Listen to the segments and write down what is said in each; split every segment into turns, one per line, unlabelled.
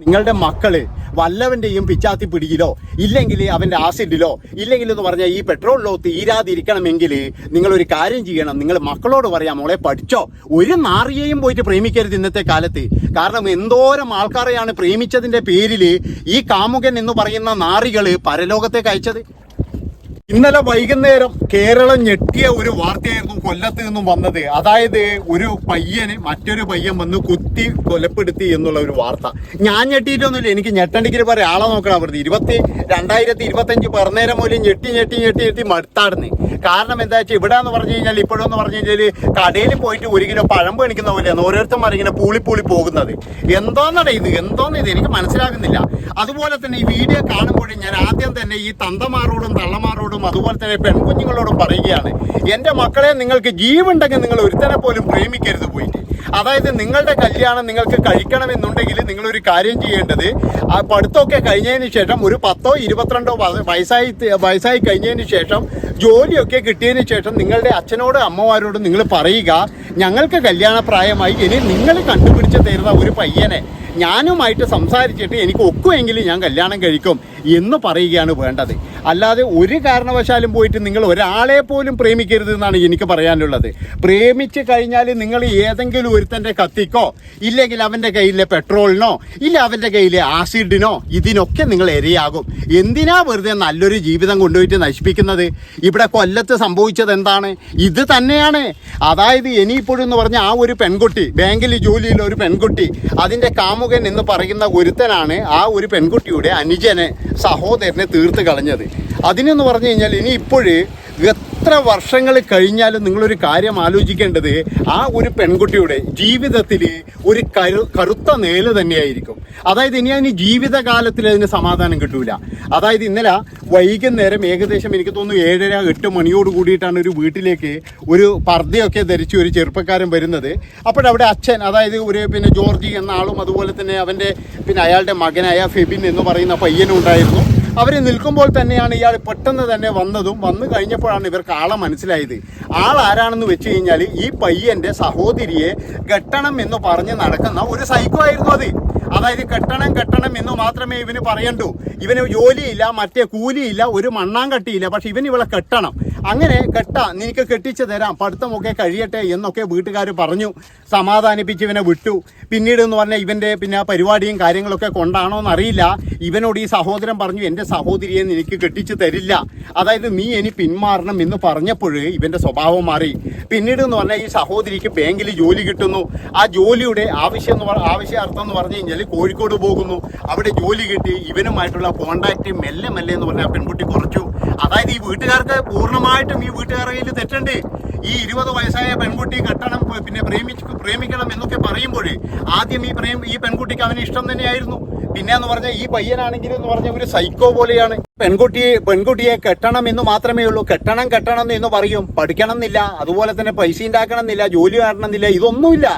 നിങ്ങളുടെ മക്കൾ വല്ലവന്റെയും പിച്ചാത്തി പിടിയിലോ ഇല്ലെങ്കിൽ അവന്റെ ആസിഡിലോ ഇല്ലെങ്കിൽ എന്ന് പറഞ്ഞാൽ ഈ പെട്രോളിലോ തീരാതിരിക്കണമെങ്കിൽ നിങ്ങൾ ഒരു കാര്യം ചെയ്യണം. നിങ്ങൾ മക്കളോട് പറയാം മോളെ പഠിച്ചോ. ഒരു നാറിയെയും പോയിട്ട് പ്രേമിക്കരുത് ഇന്നത്തെ കാലത്ത്. കാരണം എന്തോരം ആൾക്കാരെയാണ് പ്രേമിച്ചതിന്റെ പേരിൽ ഈ കാമുകൻ എന്ന് പറയുന്ന നാറികൾ പരലോകത്തേക്ക് അയച്ചത്. ഇന്നലെ വൈകുന്നേരം കേരളം ഞെട്ടിയ ഒരു വാർത്തയായിരുന്നു കൊല്ലത്ത് നിന്നും വന്നത്. അതായത് ഒരു പയ്യന് മറ്റൊരു പയ്യൻ വന്ന് കുത്തി കൊലപ്പെടുത്തി എന്നുള്ള ഒരു വാർത്ത. ഞാൻ ഞെട്ടിയിട്ടൊന്നുമില്ല. എനിക്ക് ഞെട്ടണ്ടെങ്കിൽ പറയാം ആളെ നോക്കണം വെറുതെ ഇരുപത്തി രണ്ടായിരത്തി ഇരുപത്തഞ്ച് പറഞ്ഞേരം മൂലം ഞെട്ടി ഞെട്ടി ഞെട്ടി ഞെട്ടി മടുത്താടുന്നു. കാരണം എന്താ വെച്ചാൽ ഇവിടെ എന്ന് പറഞ്ഞു കഴിഞ്ഞാൽ ഇപ്പോഴെന്ന് പറഞ്ഞു കഴിഞ്ഞാൽ കടയിൽ പോയിട്ട് ഒരു കിലോ പഴം മേടിക്കുന്ന പോലെയാണ് ഓരോരുത്തന്മാർ ഇങ്ങനെ പൂളി പൂളി പോകുന്നത്. എന്തോന്നടേ ഇത്? എന്തോന്ന് ഇത്? എനിക്ക് മനസ്സിലാകുന്നില്ല. അതുപോലെ തന്നെ ഈ വീഡിയോ കാണുമ്പോഴും ഞാൻ ആദ്യം തന്നെ ഈ തന്തമാരോടും തള്ളമാരോടും അതുപോലെ തന്നെ പെൺകുഞ്ഞുങ്ങളോടും പറയുകയാണ് എന്റെ മക്കളെ നിങ്ങൾക്ക് ജീവുണ്ടെങ്കിൽ നിങ്ങൾ ഒരുത്തനെ പോലും പ്രേമിക്കരുത് പോയിട്ട്. അതായത് നിങ്ങളുടെ കല്യാണം നിങ്ങൾക്ക് കഴിക്കണമെന്നുണ്ടെങ്കിൽ നിങ്ങളൊരു കാര്യം ചെയ്യേണ്ടത് ആ പഠിത്തമൊക്കെ കഴിഞ്ഞതിന് ശേഷം ഒരു പത്തോ ഇരുപത്തിരണ്ടോ വയസ്സായി വയസ്സായി കഴിഞ്ഞതിന് ശേഷം ജോലിയൊക്കെ കിട്ടിയതിന് ശേഷം നിങ്ങളുടെ അച്ഛനോടും അമ്മമാരോടും നിങ്ങൾ പറയുക ഞങ്ങൾക്ക് കല്യാണ പ്രായമായി ഇനി നിങ്ങൾ കണ്ടുപിടിച്ച് തരുന്ന ഒരു പയ്യനെ ഞാനുമായിട്ട് സംസാരിച്ചിട്ട് എനിക്ക് ഒക്കുമെങ്കിൽ ഞാൻ കല്യാണം കഴിക്കും. എന്ന് പറയുകയാണ് വേണ്ടത്. അല്ലാതെ ഒരു കാരണവശാലും പോയിട്ട് നിങ്ങൾ ഒരാളെ പോലും പ്രേമിക്കരുത് എന്നാണ് എനിക്ക് പറയാനുള്ളത്. പ്രേമിച്ച് കഴിഞ്ഞാൽ നിങ്ങൾ ഏതെങ്കിലും ഒരുത്തന്റെ കത്തിക്കോ ഇല്ലെങ്കിൽ അവന്റെ കയ്യിലെ പെട്രോളിനോ ഇല്ല അവന്റെ കയ്യിലെ ആസിഡിനോ ഇതിനൊക്കെ നിങ്ങൾ ഇരയാകും. എന്തിനാ വെറുതെ നല്ലൊരു ജീവിതം കൊണ്ടുപോയിട്ട് നശിപ്പിക്കുന്നത്? ഇവിടെ കൊല്ലത്ത് സംഭവിച്ചത് എന്താണ്? ഇത് തന്നെയാണ്. അതായത് ഇനിയിപ്പോഴെന്ന് പറഞ്ഞ ആ ഒരു പെൺകുട്ടി ബാങ്കിൽ ജോലിയിലെ ഒരു പെൺകുട്ടി അതിന്റെ കാമുകൻ എന്ന് പറയുന്ന ഒരുത്തനാണ് ആ ഒരു പെൺകുട്ടിയുടെ അനുജനെ. സഹോദരനെ തീർത്ത് കളഞ്ഞത്. അതിനെന്ന് പറഞ്ഞു കഴിഞ്ഞാൽ ഇനി ഇപ്പോഴേ എത്ര വർഷങ്ങൾ കഴിഞ്ഞാലും നിങ്ങളൊരു കാര്യം ആലോചിക്കേണ്ടത് ആ ഒരു പെൺകുട്ടിയുടെ ജീവിതത്തിൽ ഒരു കരു കറുത്ത നേൽ തന്നെയായിരിക്കും. അതായത് ഇനി അതിന് ജീവിതകാലത്തിൽ അതിന് സമാധാനം കിട്ടൂല. അതായത് ഇന്നലെ വൈകുന്നേരം ഏകദേശം എനിക്ക് തോന്നുന്നു ഏഴര എട്ട് മണിയോട് കൂടിയിട്ടാണ് ഒരു വീട്ടിലേക്ക് ഒരു പർദ്ദയൊക്കെ ധരിച്ച് ഒരു ചെറുപ്പക്കാരൻ വരുന്നത്. അപ്പോഴവിടെ അച്ഛൻ അതായത് ഒരു പിന്നെ ജോർജി എന്ന ആളും അതുപോലെ തന്നെ അവന്റെ പിന്നെ അയാളുടെ മകനായ ഫെബിൻ എന്ന് പറയുന്ന പയ്യനും ഉണ്ടായിരുന്നു. അവർ നിൽക്കുമ്പോൾ തന്നെയാണ് ഇയാൾ പെട്ടെന്ന് തന്നെ വന്നതും വന്നു കഴിഞ്ഞപ്പോഴാണ് ഇവർക്ക് ആളെ മനസ്സിലായത്. ആൾ ആരാണെന്ന് വെച്ച് കഴിഞ്ഞാൽ ഈ പയ്യന്റെ സഹോദരിയെ കെട്ടണം എന്ന് പറഞ്ഞ് നടക്കുന്ന ഒരു സൈക്കോ ആയിരുന്നു അത്. അതായത് കെട്ടണം കെട്ടണം എന്ന് മാത്രമേ ഇവന് പറയണ്ടൂ. ഇവന് ജോലിയില്ല മറ്റേ കൂലിയില്ല ഒരു മണ്ണാൻ കെട്ടിയില്ല പക്ഷെ ഇവൻ ഇവളെ കെട്ടണം. അങ്ങനെ കെട്ട നിനക്ക് കെട്ടിച്ചു തരാം പഠിത്തമൊക്കെ കഴിയട്ടെ എന്നൊക്കെ വീട്ടുകാർ പറഞ്ഞു സമാധാനിപ്പിച്ച് ഇവനെ വിട്ടു. പിന്നീട് എന്ന് പറഞ്ഞാൽ ഇവന്റെ പിന്നെ പരിപാടിയും കാര്യങ്ങളൊക്കെ കൊണ്ടാണോ എന്നറിയില്ല ഇവനോട് ഈ സഹോദരൻ പറഞ്ഞു എന്റെ സഹോദരിയെ നിനക്ക് കെട്ടിച്ചു തരില്ല. അതായത് നീ ഇനി പിന്മാറണം എന്ന് പറഞ്ഞപ്പോൾ ഇവന്റെ സ്വഭാവം മാറി. പിന്നീട് എന്ന് പറഞ്ഞാൽ ഈ സഹോദരിക്ക് ബാങ്കിൽ ജോലി കിട്ടുന്നു. ആ ജോലിയുടെ ആവശ്യം എന്ന് ആവശ്യാർത്ഥം എന്ന് പറഞ്ഞു കഴിഞ്ഞാൽ കോഴിക്കോട് പോകുന്നു. അവിടെ ജോലി കിട്ടി ഇവനുമായിട്ടുള്ള കോണ്ടാക്ട് മെല്ലെ മെല്ലെ എന്ന് പറഞ്ഞാൽ പെൺകുട്ടി കുറച്ചു. അതായത് ഈ വീട്ടുകാർക്ക് പൂർണമായിട്ടും ഈ വീട്ടുകാരുടെ കയ്യിൽ തെറ്റുണ്ട്. ഈ ഇരുപത് വയസ്സായ പെൺകുട്ടി കെട്ടണം പിന്നെ പ്രേമിച്ച് പ്രേമിക്കണം എന്നൊക്കെ പറയുമ്പോൾ ആദ്യം ഈ പ്രേം ഈ പെൺകുട്ടിക്ക് അവന് ഇഷ്ടം തന്നെയായിരുന്നു. പിന്നെ എന്ന് പറഞ്ഞാൽ ഈ പയ്യനാണെങ്കിൽ എന്ന് പറഞ്ഞ ഒരു സൈക്കോ പോലെയാണ്. പെൺകുട്ടിയെ പെൺകുട്ടിയെ കെട്ടണം എന്ന് മാത്രമേ ഉള്ളൂ. കെട്ടണം കെട്ടണം എന്ന് പറയും. പഠിക്കണം എന്നില്ല അതുപോലെ തന്നെ പൈസ ഉണ്ടാക്കണം എന്നില്ല ജോലി കാണണം എന്നില്ല ഇതൊന്നുമില്ല.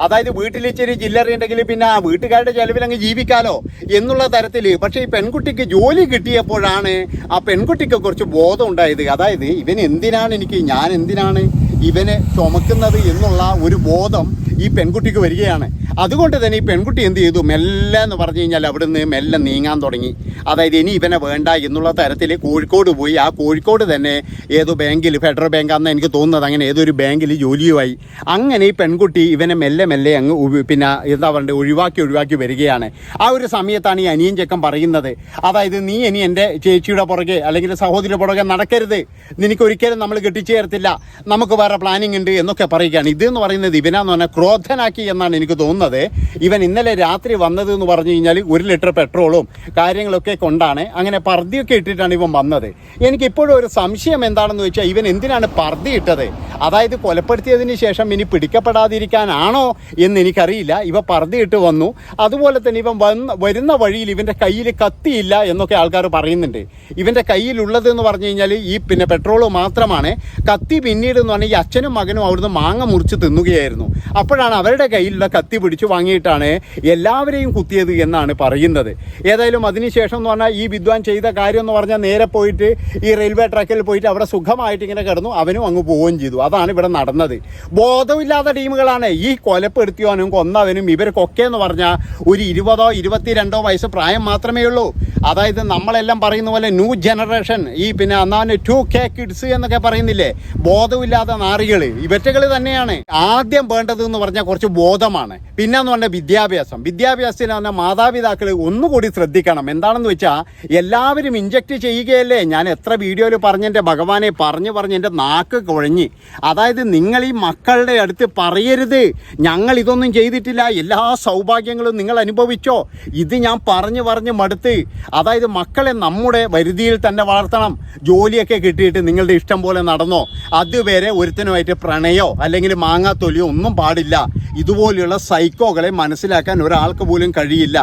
അതായത് വീട്ടിൽ ഇച്ചിരി ചില്ലറയുണ്ടെങ്കിൽ പിന്നെ ആ വീട്ടുകാരുടെ ചെലവിൽ അങ്ങ് ജീവിക്കാലോ എന്നുള്ള തരത്തിൽ. പക്ഷേ ഈ പെൺകുട്ടിക്ക് ജോലി കിട്ടിയപ്പോഴാണ് ആ പെൺകുട്ടിക്ക് കുറച്ച് ബോധം ഉണ്ടായത്. അതായത് ഇവൻ എന്തിനാണ് എനിക്ക്? ഞാൻ എന്തിനാണ്? ഇവനെ ചുമക്കുന്നത് എന്നുള്ള ഒരു ബോധം ഈ പെൺകുട്ടിക്ക് വരികയാണ്. അതുകൊണ്ട് തന്നെ ഈ പെൺകുട്ടി എന്ത് ചെയ്തു? മെല്ലെ എന്ന് പറഞ്ഞു കഴിഞ്ഞാൽ അവിടുന്ന് മെല്ലെ നീങ്ങാൻ തുടങ്ങി. അതായത് ഇനി ഇവനെ വേണ്ട എന്നുള്ള തരത്തിൽ കോഴിക്കോട് പോയി. ആ കോഴിക്കോട് തന്നെ ഏതോ ബാങ്കിൽ ഫെഡറൽ ബാങ്കാന്ന് എനിക്ക് തോന്നുന്നത്. അങ്ങനെ ഏതൊരു ബാങ്കിൽ ജോലിയുമായി. അങ്ങനെ ഈ പെൺകുട്ടി ഇവനെ മെല്ലെ മെല്ലെ അങ്ങ് പിന്നെ എന്താ പറയുക ഒഴിവാക്കി ഒഴിവാക്കി വരികയാണ്. ആ ഒരു സമയത്താണ് ഈ അനിയൻ ചെക്കൻ പറയുന്നത്. അതായത് നീ ഇനി എന്റെ ചേച്ചിയുടെ പുറകെ അല്ലെങ്കിൽ സഹോദരിയുടെ പുറകെ നടക്കരുത്. നിനക്ക് ഒരിക്കലും നമ്മൾ കെട്ടിച്ചേർത്തില്ല നമുക്ക് വേറെ പ്ലാനിങ് ഉണ്ട് എന്നൊക്കെ പറയുകയാണ്. ഇത് എന്ന് പറയുന്നത് ഇവനാന്ന് പറഞ്ഞാൽ ക്രോധനാക്കി എന്നാണ് എനിക്ക് തോന്നുന്നത്. ഇവൻ ഇന്നലെ രാത്രി വന്നത് എന്ന് പറഞ്ഞു കഴിഞ്ഞാൽ ഒരു ലിറ്റർ പെട്രോളും കാര്യങ്ങളൊക്കെ കൊണ്ടാണ്. അങ്ങനെ പർദ്ധിയൊക്കെ ഇട്ടിട്ടാണ് ഇവൻ വന്നത്. എനിക്ക് ഇപ്പോഴും ഒരു സംശയം എന്താണെന്ന് വെച്ചാൽ ഇവൻ എന്തിനാണ് പർദ്ധി ഇട്ടത്? അതായത് കൊലപ്പെടുത്തിയതിന് ശേഷം ഇനി പിടിക്കപ്പെടാതിരിക്കാനാണോ എന്ന് എനിക്കറിയില്ല. ഇവ പർദ്ദയിട്ട് വന്നു. അതുപോലെ തന്നെ ഇവൻ വന്ന് വരുന്ന വഴിയിൽ ഇവന്റെ കയ്യിൽ കത്തിയില്ല എന്നൊക്കെ ആൾക്കാർ പറയുന്നുണ്ട്. ഇവന്റെ കയ്യിലുള്ളത് എന്ന് പറഞ്ഞു കഴിഞ്ഞാൽ ഈ പിന്നെ പെട്രോൾ മാത്രമാണ്. കത്തി പിന്നീട് എന്ന് പറഞ്ഞാൽ അച്ഛനും മകനും അവിടുന്ന് മാങ്ങ മുറിച്ച് തിന്നുകയായിരുന്നു. അപ്പോഴാണ് അവരുടെ കയ്യിലുള്ള കത്തി പിടിച്ചു വാങ്ങിയിട്ടാണ് എല്ലാവരെയും കുത്തിയത് എന്നാണ് പറയുന്നത്. ഏതായാലും അതിനുശേഷം എന്ന് പറഞ്ഞാൽ ഈ വിദ്വാൻ ചെയ്ത കാര്യം എന്ന് പറഞ്ഞാൽ നേരെ പോയിട്ട് ഈ റെയിൽവേ ട്രാക്കിൽ പോയിട്ട് അവിടെ സുഖമായിട്ട് ഇങ്ങനെ കിടന്നു അവനും അങ്ങ് പോവുകയും ചെയ്തു. അതാണ് ഇവിടെ നടന്നത്. ബോധമില്ലാത്ത ടീമുകളാണ്. ഈ കൊലപ്പെടുത്തിയവനും കൊന്നവനും ഇവർക്കൊക്കെ എന്ന് പറഞ്ഞാൽ ഒരു ഇരുപതോ ഇരുപത്തിരണ്ടോ വയസ്സ് പ്രായം മാത്രമേ ഉള്ളൂ. അതായത് നമ്മളെല്ലാം പറയുന്ന പോലെ ന്യൂ ജനറേഷൻ ഈ പിന്നെ അന്നാണ് ടു കെ കിഡ്സ് എന്നൊക്കെ പറയുന്നില്ലേ? ബോധമില്ലാത്ത നാറികൾ ഇവറ്റകൾ തന്നെയാണ്. ആദ്യം വേണ്ടത് എന്ന് പറഞ്ഞാൽ കുറച്ച് ബോധമാണ്. പിന്നെ എന്ന് പറഞ്ഞാൽ വിദ്യാഭ്യാസം. വിദ്യാഭ്യാസത്തിന് പറഞ്ഞാൽ മാതാപിതാക്കൾ ഒന്നുകൂടി ശ്രദ്ധിക്കണം. എന്താണെന്ന് വെച്ചാൽ എല്ലാവരും ഇഞ്ചക്ട് ചെയ്യുകയല്ലേ? ഞാൻ എത്ര വീഡിയോയിൽ പറഞ്ഞെന്റെ ഭഗവാനെ പറഞ്ഞു പറഞ്ഞ് എന്റെ നാക്ക് കുഴഞ്ഞ്. അതായത് നിങ്ങൾ ഈ മക്കളുടെ അടുത്ത് പറയരുത്. ഞങ്ങൾ ഇതൊന്നും ചെയ്തിട്ടില്ല. എല്ലാ സൗഭാഗ്യങ്ങളും നിങ്ങൾ അനുഭവിച്ചോ. ഇത് ഞാൻ പറഞ്ഞു പറഞ്ഞ് മടുത്ത്. അതായത് മക്കളെ നമ്മുടെ വരുതിയിൽ തന്നെ വളർത്തണം. ജോലിയൊക്കെ കിട്ടിയിട്ട് നിങ്ങളുടെ ഇഷ്ടം പോലെ നടന്നോ. അതുവരെ ഒരുത്തനുമായിട്ട് പ്രണയോ അല്ലെങ്കിൽ മാങ്ങാത്തൊലിയോ ഒന്നും പാടില്ല. ഇതുപോലെയുള്ള സൈക്കോകളെ മനസ്സിലാക്കാൻ ഒരാൾക്ക് പോലും കഴിയില്ല.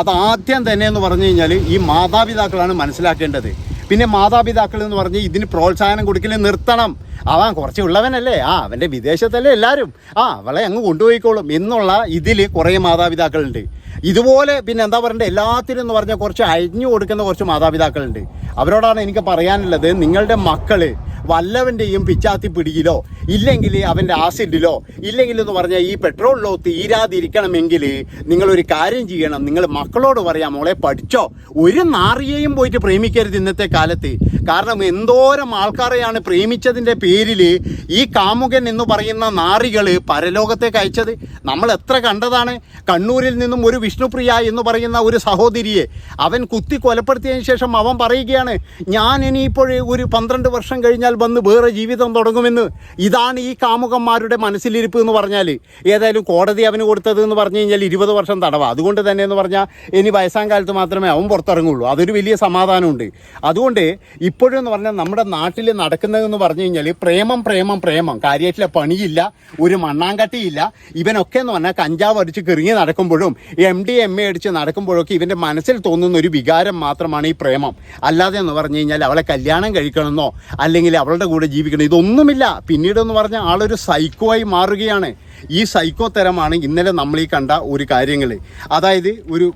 അതാദ്യം തന്നെ എന്ന് പറഞ്ഞു കഴിഞ്ഞാൽ ഈ മാതാപിതാക്കളാണ് മനസ്സിലാക്കേണ്ടത്. പിന്നെ മാതാപിതാക്കൾ എന്ന് പറഞ്ഞ് ഇതിന് പ്രോത്സാഹനം കൊടുക്കൽ നിർത്തണം. അവൻ കുറച്ച് ഉള്ളവനല്ലേ? ആ അവന്റെ വിദേശത്തല്ലേ എല്ലാവരും ആ അവളെ അങ്ങ് കൊണ്ടുപോയിക്കോളും എന്നുള്ള ഇതിൽ കുറേ മാതാപിതാക്കളുണ്ട്. ഇതുപോലെ പിന്നെ എന്താ പറയണ്ടേ എല്ലാത്തിനും എന്ന് പറഞ്ഞാൽ കുറച്ച് അഴിഞ്ഞു കൊടുക്കുന്ന കുറച്ച് മാതാപിതാക്കളുണ്ട്. അവരോടാണ് എനിക്ക് പറയാനുള്ളത് നിങ്ങളുടെ മക്കൾ വല്ലവന്റെയും പിച്ചാത്തി പിടിയിലോ ഇല്ലെങ്കിൽ അവന്റെ ആസിഡിലോ ഇല്ലെങ്കിൽ എന്ന് പറഞ്ഞാൽ ഈ പെട്രോളിലോ തീരാതിരിക്കണമെങ്കിൽ നിങ്ങളൊരു കാര്യം ചെയ്യണം. നിങ്ങൾ മക്കളോട് പറയാം മോളെ പഠിച്ചോ. ഒരു നാറിയെയും പോയിട്ട് പ്രേമിക്കരുത് ഇന്നത്തെ കാലത്ത്. കാരണം എന്തോരം ആൾക്കാരെയാണ് പ്രേമിച്ചതിന്റെ പേരിൽ ഈ കാമുകൻ എന്ന് പറയുന്ന നാറികൾ പരലോകത്തേക്ക് അയച്ചത്. നമ്മൾ എത്ര കണ്ടതാണ്? കണ്ണൂരിൽ നിന്നും ഒരു വിഷ്ണുപ്രിയ എന്ന് പറയുന്ന ഒരു സഹോദരിയെ അവൻ കുത്തി കൊലപ്പെടുത്തിയതിന് ശേഷം അവൻ പറയുകയാണ് ഞാൻ ഇനിയിപ്പോൾ ഒരു പന്ത്രണ്ട് വർഷം കഴിഞ്ഞാൽ വന്ന് വേറെ ജീവിതം തുടങ്ങുമെന്ന്. ഇതാണ് ഈ കാമുകന്മാരുടെ മനസ്സിലിരിപ്പ് എന്ന് പറഞ്ഞാൽ ഏതായാലും കോടതി അവന് കൊടുത്തത് എന്ന് പറഞ്ഞു കഴിഞ്ഞാൽ ഇരുപത് വർഷം തടവ. അതുകൊണ്ട് തന്നെ എന്ന് പറഞ്ഞാൽ ഇനി വയസ്സാം കാലത്ത് മാത്രമേ അവൻ പുറത്തിറങ്ങുള്ളൂ. അതൊരു വലിയ സമാധാനമുണ്ട്. അതുകൊണ്ട് ഇപ്പോഴും എന്ന് പറഞ്ഞാൽ നമ്മുടെ നാട്ടിൽ നടക്കുന്നതെന്ന് പറഞ്ഞു കഴിഞ്ഞാൽ പ്രേമം പ്രേമം പ്രേമം. കാര്യമായിട്ടുള്ള പണിയില്ല ഒരു മണ്ണാങ്കട്ടിയില്ല. ഇവനൊക്കെ എന്ന് പറഞ്ഞാൽ കഞ്ചാവ് അടിച്ച് കിറങ്ങി നടക്കുമ്പോഴും എം ഡി എം എ അടിച്ച് നടക്കുമ്പോഴൊക്കെ ഇവന്റെ മനസ്സിൽ തോന്നുന്ന ഒരു വികാരം മാത്രമാണ് ഈ പ്രേമം. അല്ലാതെ എന്ന് പറഞ്ഞു കഴിഞ്ഞാൽ അവളെ കല്യാണം കഴിക്കണമെന്നോ അല്ലെങ്കിൽ അവളുടെ കൂടെ ജീവിക്കണം ഇതൊന്നുമില്ല. പിന്നീടെന്ന് പറഞ്ഞാൽ ആളൊരു സൈക്കോ ആയി മാറുകയാണ്. ഈ സൈക്കോ തരമാണ് ഇന്നലെ നമ്മൾ ഈ കണ്ട ഒരു കാര്യങ്ങൾ അതായത് ഒരു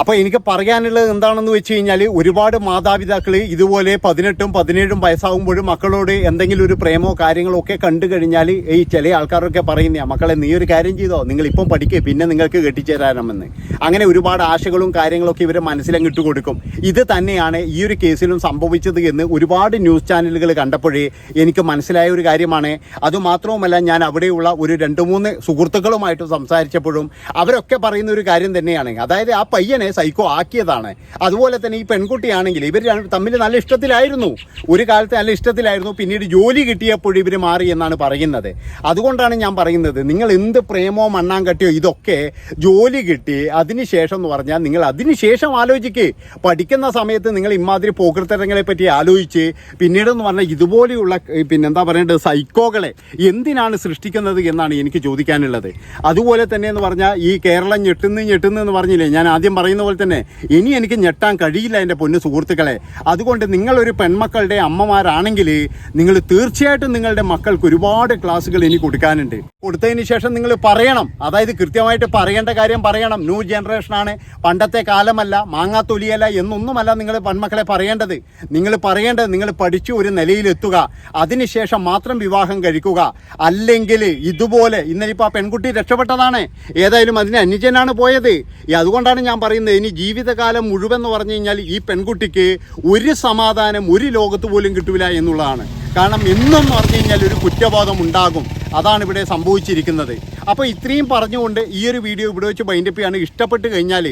അപ്പോൾ എനിക്ക് പറയാനുള്ളത് എന്താണെന്ന് വെച്ച് കഴിഞ്ഞാൽ ഒരുപാട് മാതാപിതാക്കൾ ഇതുപോലെ പതിനെട്ടും പതിനേഴും വയസ്സാകുമ്പോഴും മക്കളോട് എന്തെങ്കിലും ഒരു പ്രേമോ കാര്യങ്ങളോ ഒക്കെ കണ്ടു കഴിഞ്ഞാൽ ഈ ചില ആൾക്കാരൊക്കെ പറയുന്ന മക്കളെ നീ ഒരു കാര്യം ചെയ്തോ? നിങ്ങൾ ഇപ്പം പഠിക്കുക പിന്നെ നിങ്ങൾക്ക് കെട്ടിച്ചേരാമെന്ന് അങ്ങനെ ഒരുപാട് ആശകളും കാര്യങ്ങളൊക്കെ ഇവരെ മനസ്സിലങ്ങ് ഇട്ട് കൊടുക്കും. ഇത് തന്നെയാണ് ഈ ഒരു കേസിലും സംഭവിച്ചത് എന്ന് ഒരുപാട് ന്യൂസ് ചാനലുകൾ കണ്ടപ്പോഴേ എനിക്ക് മനസ്സിലായ ഒരു കാര്യമാണ്. അതുമാത്രവുമല്ല ഞാൻ അവിടെയുള്ള ഒരു രണ്ട് മൂന്ന് സുഹൃത്തുക്കളുമായിട്ട് സംസാരിച്ചപ്പോഴും അവരൊക്കെ പറയുന്ന ഒരു കാര്യം തന്നെയാണ്. അതായത് ആ പയ്യനെ സൈക്കോ ആക്കിയതാണ്. അതുപോലെ തന്നെ ഈ പെൺകുട്ടിയാണെങ്കിൽ ഇവർ തമ്മിൽ നല്ല ഇഷ്ടത്തിലായിരുന്നു. ഒരു കാലത്ത് നല്ല ഇഷ്ടത്തിലായിരുന്നു പിന്നീട് ജോലി കിട്ടിയപ്പോൾ ഇവർ മാറി എന്നാണ് പറയുന്നത്. അതുകൊണ്ടാണ് ഞാൻ പറയുന്നത് നിങ്ങൾ എന്ത് പ്രേമോ മണ്ണാങ്കട്ടിയോ ഇതൊക്കെ ജോലി കിട്ടി അതിനുശേഷം എന്ന് പറഞ്ഞാൽ നിങ്ങൾ അതിനുശേഷം ആലോചിക്ക്. പഠിക്കുന്ന സമയത്ത് നിങ്ങൾ ഇമാതിരി പോകൃത്തരങ്ങളെ പറ്റി ആലോചിച്ച് പിന്നീട് എന്ന് പറഞ്ഞാൽ ഇതുപോലെയുള്ള പിന്നെന്താ പറയേണ്ടത് സൈക്കോകളെ എന്തിനാണ് സൃഷ്ടിക്കുന്നത് എന്നാണ് എനിക്ക് ചോദിക്കാനുള്ളത്. അതുപോലെ തന്നെ എന്ന് പറഞ്ഞാൽ ഈ കേരളം ഞെട്ടുന്നു ഞെട്ടുന്നു എന്ന് പറഞ്ഞില്ലേ ഞാൻ ആദ്യം പറയുന്ന പോലെ തന്നെ ഇനി എനിക്ക് ഞെട്ടാൻ കഴിയില്ല എന്റെ പൊന്നു സുഹൃത്തുക്കളെ. അതുകൊണ്ട് നിങ്ങളൊരു പെൺമക്കളുടെ അമ്മമാരാണെങ്കിൽ നിങ്ങൾ തീർച്ചയായിട്ടും നിങ്ങളുടെ മക്കൾക്ക് ഒരുപാട് ക്ലാസ്സുകൾ ഇനി കൊടുക്കാനുണ്ട്. കൊടുത്തതിന് ശേഷം നിങ്ങൾ പറയണം. അതായത് കൃത്യമായിട്ട് പറയേണ്ട കാര്യം പറയണം. ന്യൂ ജനറേഷനാണ്. പണ്ടത്തെ കാലമല്ല മാങ്ങാത്തൊലിയല്ല എന്നൊന്നുമല്ല നിങ്ങൾ പെൺമക്കളെ പറയേണ്ടത്. നിങ്ങൾ പറയേണ്ടത് നിങ്ങൾ പഠിച്ചു ഒരു നിലയിലെത്തുക. അതിനുശേഷം മാത്രം വിവാഹം കഴിക്കുക. അല്ലെങ്കിൽ ഇതുപോലെ ഇന്നലിപ്പോൾ ആ പെൺകുട്ടി രക്ഷപ്പെട്ടതാണ്. ഏതായാലും അതിന് അനുജനാണ് പോയത്. അതുകൊണ്ടാണ് ഞാൻ പറയുന്നത് ഇനി ജീവിതകാലം മുഴുവൻ എന്ന് പറഞ്ഞു കഴിഞ്ഞാൽ ഈ പെൺകുട്ടിക്ക് ഒരു സമാധാനം ഒരു ലോകത്ത് പോലും കിട്ടൂല എന്നുള്ളതാണ്. കാരണം എന്നും പറഞ്ഞു കഴിഞ്ഞാൽ ഒരു കുറ്റബോധം ഉണ്ടാകും. അതാണ് ഇവിടെ സംഭവിച്ചിരിക്കുന്നത്. അപ്പോൾ ഇത്രയും പറഞ്ഞുകൊണ്ട് ഈ ഒരു വീഡിയോ ഇവിടെ വെച്ച് ബൈൻഡപ്പ് ചെയ്യാണ്. ഇഷ്ടപ്പെട്ട് കഴിഞ്ഞാൽ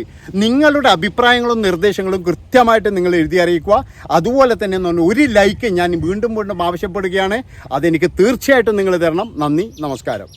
നിങ്ങളുടെ അഭിപ്രായങ്ങളും നിർദ്ദേശങ്ങളും കൃത്യമായിട്ട് നിങ്ങൾ എഴുതി അറിയിക്കുക. അതുപോലെ തന്നെ എന്ന് പറഞ്ഞാൽ ഒരു ലൈക്ക് ഞാൻ വീണ്ടും വീണ്ടും ആവശ്യപ്പെടുകയാണ്. അതെനിക്ക് തീർച്ചയായിട്ടും നിങ്ങൾ തരണം. നന്ദി നമസ്കാരം.